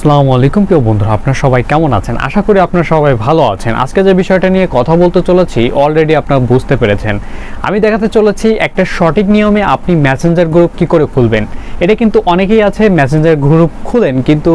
আসসালামু আলাইকুম প্রিয় বন্ধুরা, আপনারা সবাই কেমন আছেন? আশা করি আপনারা সবাই ভালো আছেন। আজকে যে বিষয়টা নিয়ে কথা বলতে চলেছি অলরেডি আপনারা বুঝতে পেরেছেন। আমি দেখাতে চলেছি একটা সঠিক নিয়মে আপনি মেসেঞ্জার গ্রুপ কি করে খুলবেন। এটা কিন্তু অনেকেই আছে মেসেঞ্জার গ্রুপ খুলেন, কিন্তু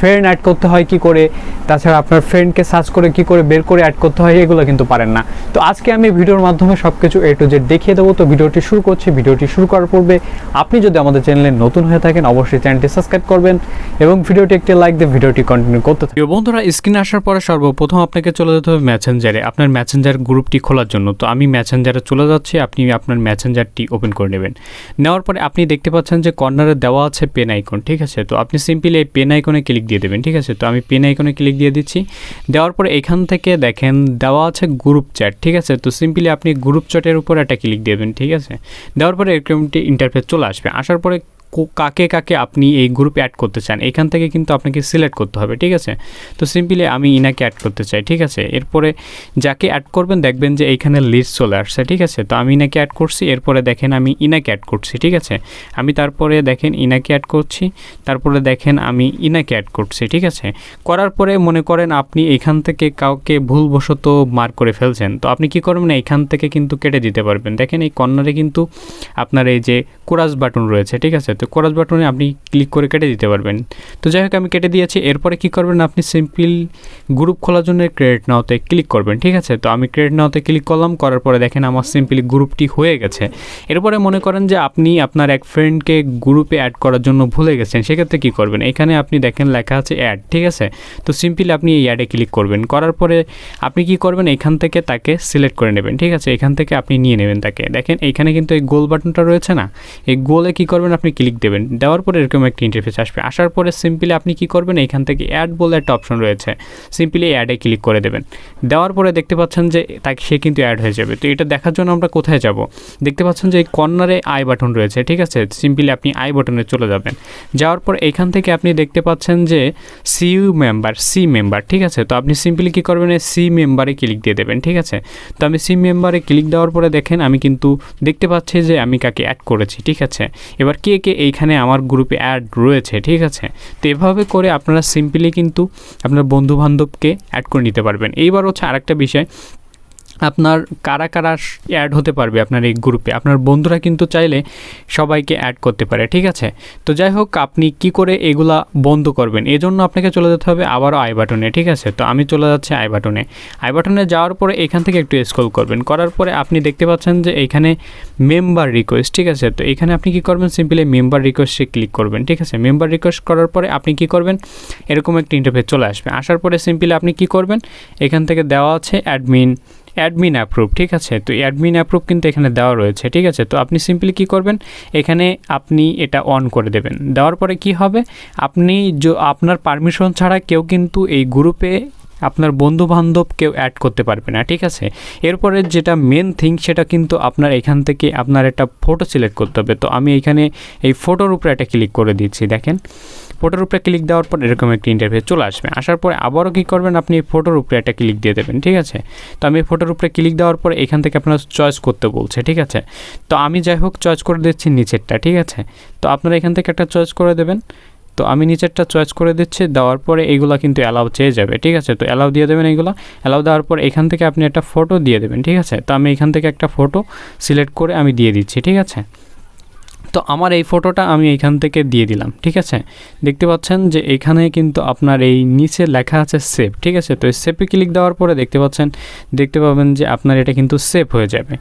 ফ্রেন্ড অ্যাড করতে হয় কি করে? তাছাড়া আপনার ফ্রেন্ডকে সার্চ করে কি করে বের করে অ্যাড করতে হয়, এগুলো কিন্তু পারেন না। তো আজকে আমি ভিডিওর মাধ্যমে সব কিছু এ টু জেড দেখিয়ে দেবো। তো ভিডিওটি শুরু করছি। ভিডিওটি শুরু করার পূর্বে আপনি যদি আমাদের চ্যানেলে নতুন হয়ে থাকেন, অবশ্যই চ্যানেলটি সাবস্ক্রাইব করবেন এবং ভিডিওটি একটি লাইক দিয়ে ভিডিওটি কন্টিনিউ করতে থাকবেন বন্ধুরা স্ক্রিনে আসার পরে সর্বপ্রথম আপনাকে চলে যেতে হবে ম্যাসেঞ্জারে আপনার ম্যাসেঞ্জার গ্রুপটি খোলার জন্য। তো আমি ম্যাসেঞ্জারে চলে যাচ্ছি। আপনি আপনার ম্যাসেঞ্জারটি ওপেন করে নেবেন। নেওয়ার পরে আপনি দেখতে পাচ্ছেন যে কর্নারে দেওয়া আছে পেন আইকন ঠিক আছে? তো আপনি সিম্পলি এই পেন আইকনে ক্লিক দিয়ে দেবেন, ঠিক আছে? তো আমি পেন আইকনে ক্লিক দিয়ে দিচ্ছি। দেওয়ার পরে এখান থেকে দেখেন, দেওয়া আছে গ্রুপ চ্যাট ঠিক আছে? তো সিম্পলি আপনি গ্রুপ চ্যাটের উপর একটা ক্লিক দেবেন, ঠিক আছে? দেওয়ার পরে এরকমটি ইন্টারফেস চলে আসবে। আসার পরে কাকে কাকে আপনি এই গ্রুপে অ্যাড করতে চান, এখান থেকে কিন্তু আপনাকে সিলেক্ট করতে হবে, ঠিক আছে? তো সিম্পলি আমি ইনাকে অ্যাড করতে চাই, ঠিক আছে? এরপরে যাকে অ্যাড করবেন দেখবেন যে এইখানে লিস্ট চলে আসছে, ঠিক আছে? তো আমি ইনাকে অ্যাড করছি, এরপরে দেখেন আমি ইনাকে অ্যাড করছি, ঠিক আছে? আমি তারপরে দেখেন ইনাকে অ্যাড করছি, তারপরে দেখেন আমি ইনাকে অ্যাড করছি, ঠিক আছে? করার পরে মনে করেন আপনি এখান থেকে কাউকে ভুলবশত মার্ক করে ফেলছেন, তো আপনি কি করবেন? এখান থেকে কিন্তু কেটে দিতে পারবেন। দেখেন এই কর্নারে কিন্তু আপনার এই যে কোরাস বাটন রয়েছে, ঠিক আছে? তো কোরাস বাটনে আপনি ক্লিক করে কেটে দিতে পারবেন। তো যাই হোক, আমি কেটে দিয়েছি। এরপরে কি করবেন? আপনি সিম্পল গ্রুপ খোলার জন্য ক্রেডিট নাওতে ক্লিক করবেন, ঠিক আছে? তো আমি ক্রেডিট নাওতে ক্লিক করলাম, করার পরে দেখেন আমার সিম্পলি গ্রুপটি হয়ে গেছে। এরপরে মনে করেন যে আপনি আপনার এক ফ্রেন্ডকে গ্রুপে অ্যাড করার জন্য ভুলে গেছেন, সেক্ষেত্রে কী করবেন? এখানে আপনি দেখেন লেখা আছে অ্যাড ঠিক আছে? তো সিম্পলি আপনি এই অ্যাডে ক্লিক করবেন। করার পরে আপনি কি করবেন? এখান থেকে তাকে সিলেক্ট করে নেবেন, ঠিক আছে? এখান থেকে আপনি নিয়ে নেবেন তাকে। দেখেন এইখানে কিন্তু এই গোল বাটনটা রয়েছে না? এই গোলে কি করবেন? আপনি ক্লিক দেবেন। দেওয়ার পরে এরকম একটা ইন্টারফেস আসবে। আসার পরে সিম্পলি আপনি কি করবেন? এখান থেকে অ্যাড বলে একটা অপশন রয়েছে। সিম্পলি অ্যাডে ক্লিক করে দেবেন। দেওয়ার পরে দেখতে পাচ্ছেন যে তাকে সে কিন্তু অ্যাড হয়ে যাবে। তো এটা দেখার জন্য আমরা কোথায় যাব? দেখতে পাচ্ছেন যে এই কর্নারে আই বাটন রয়েছে, ঠিক আছে? সিম্পলি আপনি আই বাটনে চলে যাবেন। যাওয়ার পর এখান থেকে আপনি দেখতে পাচ্ছেন যে সিইউ মেম্বার সি মেম্বার ঠিক আছে? তো আপনি সিম্পলি কী করবেন? সি মেম্বারে ক্লিক দিয়ে দেবেন, ঠিক আছে? তো আমি সি মেম্বারে ক্লিক দেওয়ার পরে দেখেন, আমি কিন্তু দেখতে পাচ্ছি যে আমি কাকে অ্যাড করেছি, ঠিক আছে? এবার কে কে এইখানে আমার গ্রুপে অ্যাড রয়েছে, ঠিক আছে? তো এভাবে করে আপনারা সিম্পলি কিন্তু আপনার বন্ধুবান্ধবকে অ্যাড করে নিতে পারবেন। এইবার হচ্ছে আরেকটা বিষয় আপনার কারা কারা অ্যাড হতে পারবে আপনার এই গ্রুপে আপনার বন্ধুরা কিন্তু চাইলে সবাইকে অ্যাড করতে পারে, ঠিক আছে? তো যাই হোক, আপনি কি করে এগুলা বন্ধ করবেন? এজন্য আপনাকে চলে যেতে হবে আবারও আই বাটনে ঠিক আছে? তো আমি চলে যাচ্ছি আই বাটনে আই বাটনে যাওয়ার পরে এখান থেকে একটু স্ক্রল করবেন। করার পরে আপনি দেখতে পাচ্ছেন যে এখানে মেম্বার রিকোয়েস্ট ঠিক আছে? তো এখানে আপনি কি করবেন? সিম্পলি মেম্বার রিকোয়েস্টে ক্লিক করবেন, ঠিক আছে? মেম্বার রিকোয়েস্ট করার পরে আপনি কি করবেন? এরকম একটা ইন্টারফেস চলে আসবে। আসার পরে সিম্পলি আপনি কি করবেন? এখান থেকে দেওয়া আছে অ্যাডমিন অ্যাডমিন অ্যাপ্রুভ ঠিক আছে? তো অ্যাডমিন অ্যাপ্রুভ কিন্তু এখানে দেওয়া রয়েছে, ঠিক আছে? তো আপনি সিম্পলি কি করবেন? এখানে আপনি এটা অন করে দেবেন। দেওয়ার পরে কি হবে? আপনি আপনার পারমিশন ছাড়া কেউ কিন্তু এই গ্রুপে আপনার বন্ধু বান্ধব কেউ অ্যাড করতে পারবে না, ঠিক আছে? এরপরে যেটা মেন থিং সেটা কিন্তু আপনার এখান থেকে আপনার একটা ফটো সিলেক্ট করতে হবে। তো আমি এখানে এই ফটোর উপরে একটা ক্লিক করে দিচ্ছি, দেখেন। ফটোর উপরে ক্লিক দেওয়ার পর এরকম একটি ইন্টারভিউ চলে আসবে। আসার পরে আবারও কী করবেন? আপনি ফটোর উপরে একটা ক্লিক দিয়ে দেবেন, ঠিক আছে? তো আমি ফটোর উপরে ক্লিক দেওয়ার পরে এখান থেকে আপনার চয়েস করতে বলছে, ঠিক আছে? তো আমি যাই হোক চয়েস করে দিচ্ছি নিচেরটা, ঠিক আছে? তো আপনারা এখান থেকে একটা চয়েস করে দেবেন। তো আমি নিচেরটা চয়েস করে দিচ্ছি, দেওয়ার পরে এইগুলো কিন্তু অ্যালাউ চেয়ে যাবে, ঠিক আছে? তো অ্যালাউ দিয়ে দেবেন এইগুলো অ্যালাউ দেওয়ার পর এখান থেকে আপনি একটা ফটো দিয়ে দেবেন, ঠিক আছে? তো আমি এখান থেকে একটা ফটো সিলেক্ট করে আমি দিয়ে দিচ্ছি, ঠিক আছে? তো আমার এই ফটোটা আমি এখান থেকে দিয়ে দিলাম, ঠিক আছে? দেখতে পাচ্ছেন যে এখানে কিন্তু আপনার এই নিচে লেখা আছে সেভ ঠিক আছে? তো সেভে ক্লিক দেওয়ার পরে দেখতে পাচ্ছেন, দেখতে পাবেন যে আপনার এটা কিন্তু সেভ হয়ে যাবে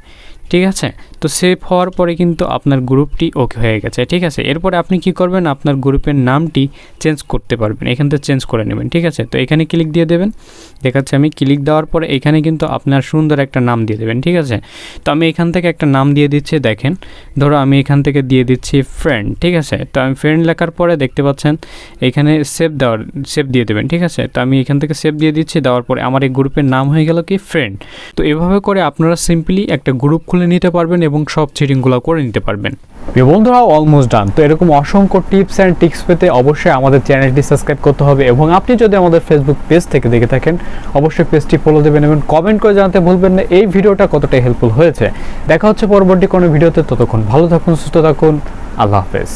ঠিক আছে? তো সেভ হওয়ার পরে কিন্তু আপনার গ্রুপটি ওকে হয়ে গেছে, ঠিক আছে? এরপরে আপনি কি করবেন? আপনার গ্রুপের নামটি চেঞ্জ করতে পারবেন, এখান থেকে চেঞ্জ করে নেবেন, ঠিক আছে? তো এখানে ক্লিক দিয়ে দেবেন, দেখাচ্ছে আমি ক্লিক দেওয়ার পরে এখানে কিন্তু আপনার সুন্দর একটা নাম দিয়ে দেবেন, ঠিক আছে? তো আমি এখান থেকে একটা নাম দিয়ে দিচ্ছি, দেখেন, ধরো আমি এখান থেকে দিয়ে দিচ্ছি ফ্রেন্ড ঠিক আছে? তো আমি ফ্রেন্ড লেখার পরে দেখতে পাচ্ছেন, এখানে সেভ দেওয়ার সেভ দিয়ে দেবেন, ঠিক আছে? তো আমি এখান থেকে সেভ দিয়ে দিচ্ছি, দেওয়ার পরে আমার এই গ্রুপের নাম হয়ে গেল কি ফ্রেন্ড তো এভাবে করে আপনারা সিম্পলি একটা গ্রুপ খুলে নিতে পারবেন এবং সব চিটিংগুলো করে নিতে পারবেন। বন্ধুরা অলমোস্ট ডান তো এরকম অসংখ্য টিপস অ্যান্ড টিক্স পেতে অবশ্যই আমাদের চ্যানেলটি সাবস্ক্রাইব করতে হবে এবং আপনি যদি আমাদের ফেসবুক পেজ থেকে দেখে থাকেন, অবশ্যই পেজটি ফলো দেবেন এবং কমেন্ট করে জানাতে ভুলবেন না। এই ভিডিওটা কতটা হেল্পফুল হয়েছে। দেখা হচ্ছে পরবর্তী কোনো ভিডিওতে। ততক্ষণ ভালো থাকুন, সুস্থ থাকুন। আল্লাহ হাফেজ।